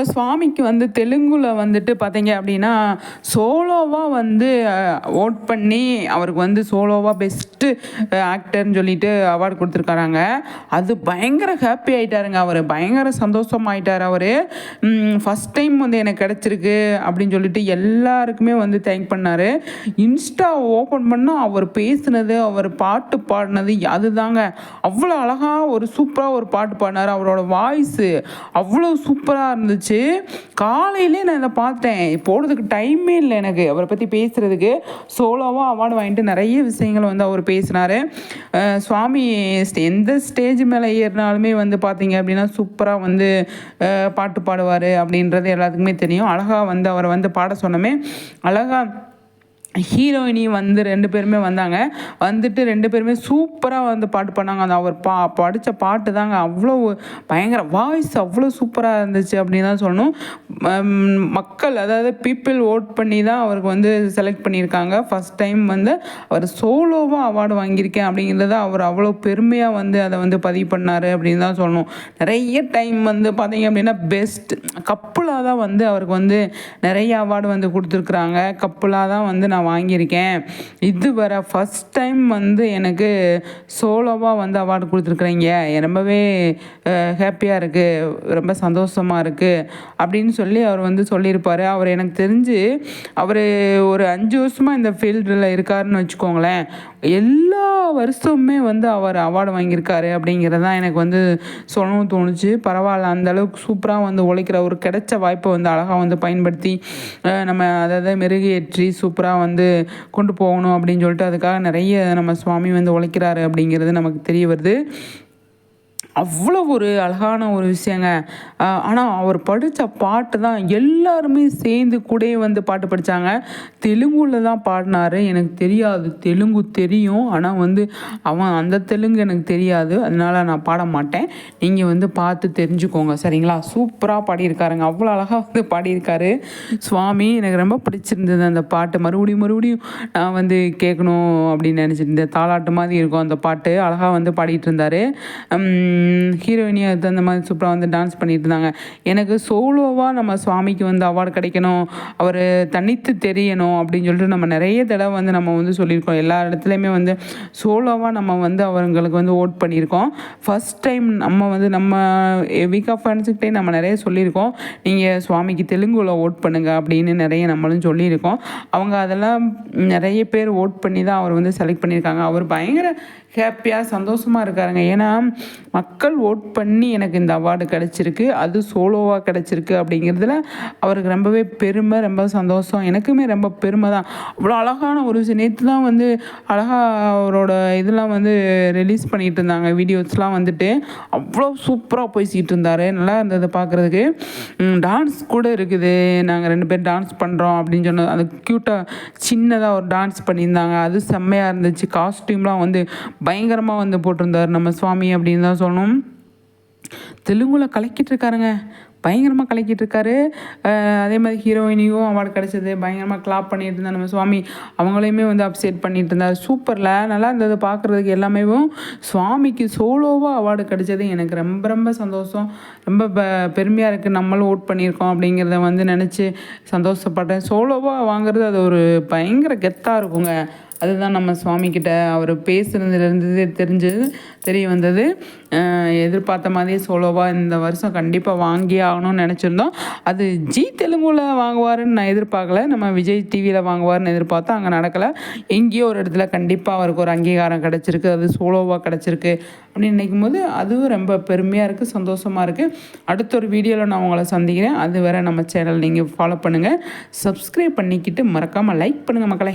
நம்மளோட சுவாமிக்கு வந்து தெலுங்குல வந்துட்டு பார்த்தீங்க அப்படின்னா சோலோவாக வந்து ஓட் பண்ணி அவருக்கு வந்து சோலோவாக பெஸ்ட்டு ஆக்டர்னு சொல்லிட்டு அவார்டு கொடுத்துருக்காராங்க. அது பயங்கர ஹாப்பி ஆகிட்டாருங்க அவர். பயங்கர சந்தோஷமாயிட்டார் அவர். ஃபஸ்ட் டைம் வந்து எனக்கு கிடச்சிருக்கு அப்படின்னு சொல்லிட்டு எல்லாருக்குமே வந்து தேங்க் பண்ணார். இன்ஸ்டா ஓப்பன் பண்ணால் அவர் பேசுனது அவர் பாட்டு பாடினது அதுதாங்க. அவ்வளோ அழகாக ஒரு சூப்பராக ஒரு பாட்டு பாடினார். அவரோட வாய்ஸு அவ்வளோ சூப்பராக இருந்துச்சு. காலையிலே நான் இதை பார்த்தேன். போடுறதுக்கு டைமே இல்லை எனக்கு அவரை பற்றி பேசுகிறதுக்கு சோலோவாக அவார்டு வாங்கிட்டு நிறைய விஷயங்கள் வந்து அவர் பேசினார். சுவாமி எந்த ஸ்டேஜ் மேலே ஏறினாலுமே வந்து பார்த்தீங்க அப்படின்னா சூப்பராக வந்து பாட்டு பாடுவார் அப்படின்றது எல்லாத்துக்குமே தெரியும். அழகாக வந்து அவரை வந்து பாட சொன்னமே. அழகாக ஹீரோயினி வந்து ரெண்டு பேருமே வந்தாங்க. வந்துட்டு ரெண்டு பேருமே சூப்பராக வந்து பாட்டு பண்ணாங்க அந்த அவர் பா படித்த பாட்டு தாங்க அவ்வளோ பயங்கர வாய்ஸ் அவ்வளோ சூப்பராக இருந்துச்சு அப்படின்னு தான் சொல்லணும். மக்கள் அதாவது பீப்புள் ஓட் பண்ணி தான் அவருக்கு வந்து செலக்ட் பண்ணியிருக்காங்க. ஃபஸ்ட் டைம் வந்து அவர் சோலோவாக அவார்டு வாங்கியிருக்கேன் அப்படிங்கிறத அவர் அவ்வளோ பெருமையாக வந்து அதை வந்து பதிவு பண்ணார் அப்படின்னு தான் சொல்லணும். நிறைய டைம் வந்து பார்த்தீங்க அப்படின்னா பெஸ்ட் கப்புலாக தான் வந்து அவருக்கு வந்து நிறைய அவார்டு வந்து கொடுத்துருக்குறாங்க. கப்புலாக தான் வந்து நான் நான் வாங்கியிருக்கேன். இது வர ஃபஸ்ட் டைம் வந்து எனக்கு சோலோவாக வந்து அவார்டு கொடுத்துருக்குறீங்க. ரொம்பவே ஹாப்பியாக இருக்குது ரொம்ப சந்தோஷமாக இருக்குது அப்படின்னு சொல்லி அவர் வந்து சொல்லியிருப்பார். அவர் எனக்கு தெரிஞ்சு அவர் ஒரு அஞ்சு வருஷமாக இந்த ஃபீல்டில் இருக்காருன்னு வச்சுக்கோங்களேன். எல்லா வருஷமுமே வந்து அவர் அவார்டு வாங்கியிருக்காரு அப்படிங்கிறது தான் எனக்கு வந்து சொல்லணும்னு தோணுச்சு. பரவாயில்ல அந்தளவுக்கு சூப்பராக வந்து உழைக்கிற ஒரு கிடைச்ச வாய்ப்பை வந்து அழகாக வந்து பயன்படுத்தி நம்ம அதை மெருகேற்றி சூப்பராக வந்து கொண்டு போகணும் அப்படின்னு சொல்லிட்டு அதுக்காக நிறைய நம்ம சுவாமி வந்து உழைக்கிறாரு அப்படிங்கிறது நமக்கு தெரிய வருது. அவ்வளோ ஒரு அழகான ஒரு விஷயங்க. ஆனால் அவர் படித்த பாட்டு தான் எல்லாருமே சேர்ந்து கூட வந்து பாட்டு படித்தாங்க தெலுங்குல தான் பாடினார். எனக்கு தெரியாது. தெலுங்கு தெரியும். ஆனால் வந்து அவன் அந்த தெலுங்கு எனக்கு தெரியாது. அதனால் நான் பாட மாட்டேன். நீங்கள் வந்து பார்த்து தெரிஞ்சுக்கோங்க. சரிங்களா? சூப்பராக பாடியிருக்காருங்க. அவ்வளோ அழகாக வந்து பாடியிருக்காரு. சுவாமி எனக்கு ரொம்ப பிடிச்சிருந்தது அந்த பாட்டு. மறுபடியும் மறுபடியும் நான் வந்து கேட்கணும் அப்படின்னு நினச்சிருந்தேன் தாளாட்டு மாதிரி இருக்கும் அந்த பாட்டு. அழகாக வந்து பாடிட்டு இருந்தார். ஹீரோயினி அது அந்த மாதிரி சூப்பராக வந்து டான்ஸ் பண்ணிட்டு இருந்தாங்க. எனக்கு சோலோவாக நம்ம சுவாமிக்கு வந்து அவார்டு கிடைக்கணும் அவர் தனித்து தெரியணும் அப்படின்னு சொல்லிட்டு நம்ம நிறைய தடவை வந்து நம்ம வந்து சொல்லியிருக்கோம். எல்லா இடத்துலையுமே வந்து சோலோவாக நம்ம வந்து அவங்களுக்கு வந்து ஓட் பண்ணியிருக்கோம். ஃபஸ்ட் டைம் நம்ம வந்து நம்ம வீக் ஆஃப் ஃபேன்ஸுக்கிட்டே நம்ம நிறைய சொல்லியிருக்கோம். நீங்கள் சுவாமிக்கு தெலுங்குல ஓட் பண்ணுங்கள் அப்படின்னு நிறைய நம்மளும் சொல்லியிருக்கோம். அவங்க அதெல்லாம் நிறைய பேர் ஓட் பண்ணி தான் அவர் வந்து செலக்ட் பண்ணியிருக்காங்க. அவர் பயங்கர ஹாப்பியாக சந்தோஷமாக இருக்காருங்க. ஏன்னா மக் மக்கள் ஓட் பண்ணி எனக்கு இந்த அவார்டு கிடச்சிருக்கு. அது சோலோவாக கிடச்சிருக்கு அப்படிங்கிறதுல அவருக்கு ரொம்பவே பெருமை ரொம்ப சந்தோஷம். எனக்குமே ரொம்ப பெருமை தான். அவ்வளோ அழகான ஒரு விஷயம். நேற்று தான் வந்து அழகாக அவரோட இதெல்லாம் வந்து ரிலீஸ் பண்ணிகிட்டு இருந்தாங்க. வீடியோஸ்லாம் வந்துட்டு. அவ்வளோ சூப்பராக பேசிகிட்டு இருந்தார். நல்லா இருந்தது பார்க்குறதுக்கு. டான்ஸ் கூட இருக்குது. நாங்கள் ரெண்டு பேர் டான்ஸ் பண்ணுறோம் அப்படின்னு சொன்னது அது க்யூட்டாக சின்னதாக ஒரு டான்ஸ் பண்ணியிருந்தாங்க. அது செம்மையாக இருந்துச்சு. காஸ்டியூம்லாம் வந்து பயங்கரமாக வந்து போட்டிருந்தார் நம்ம சுவாமி அப்படின்னு தான் சொல்லணும். தெலுங்குல கலக்கிட்டு இருக்காருங்க பயங்கரமாக கலக்கிட்டு இருக்காரு அதே மாதிரி ஹீரோயினியும் அவார்டு கிடச்சிது. பயங்கரமாக கிளாப் பண்ணிட்டு இருந்தா நம்ம சுவாமி. அவங்களையுமே வந்து அப்செட் பண்ணிட்டு இருந்தார் சூப்பரில். நல்லா இருந்தது பார்க்குறதுக்கு எல்லாமே. சுவாமிக்கு சோலோவாக அவார்டு கிடச்சது. எனக்கு ரொம்ப ரொம்ப சந்தோஷம். ரொம்ப பெருமையாக இருக்குது நம்மளும் ஓட் பண்ணியிருக்கோம் அப்படிங்கிறத வந்து நினச்சி சந்தோஷப்பட்டேன். சோலோவாக வாங்குறது அது ஒரு பயங்கர கெத்தாக இருக்குங்க. அதுதான் நம்ம சுவாமிக்கிட்ட அவர் பேசுனதுலேருந்து தெரிஞ்சது தெரிய வந்தது. எதிர்பார்த்த மாதிரியே சோலோவாக இந்த வருஷம் கண்டிப்பாக வாங்கி ஆகணும்னு நினச்சிருந்தோம். அது ஜி தெலுங்குல வாங்குவாருன்னு நான் எதிர்பார்க்கல. நம்ம விஜய் டிவியில் வாங்குவார்னு எதிர்பார்த்தோம். அங்கே நடக்கலை. எங்கேயோ ஒரு இடத்துல கண்டிப்பாக அவருக்கு ஒரு அங்கீகாரம் கிடச்சிருக்கு. அது சோலோவாக கிடச்சிருக்கு அப்படின்னு நினைக்கும் போது அதுவும் ரொம்ப பெருமையாக இருக்குது சந்தோஷமாக இருக்குது அடுத்த ஒரு வீடியோவில் நான் உங்களை சந்திக்கிறேன். அது வரை நம்ம சேனல் நீங்கள் ஃபாலோ பண்ணுங்கள் சப்ஸ்கிரைப் பண்ணிக்கிட்டு மறக்காமல் லைக் பண்ணுங்கள் மக்களை.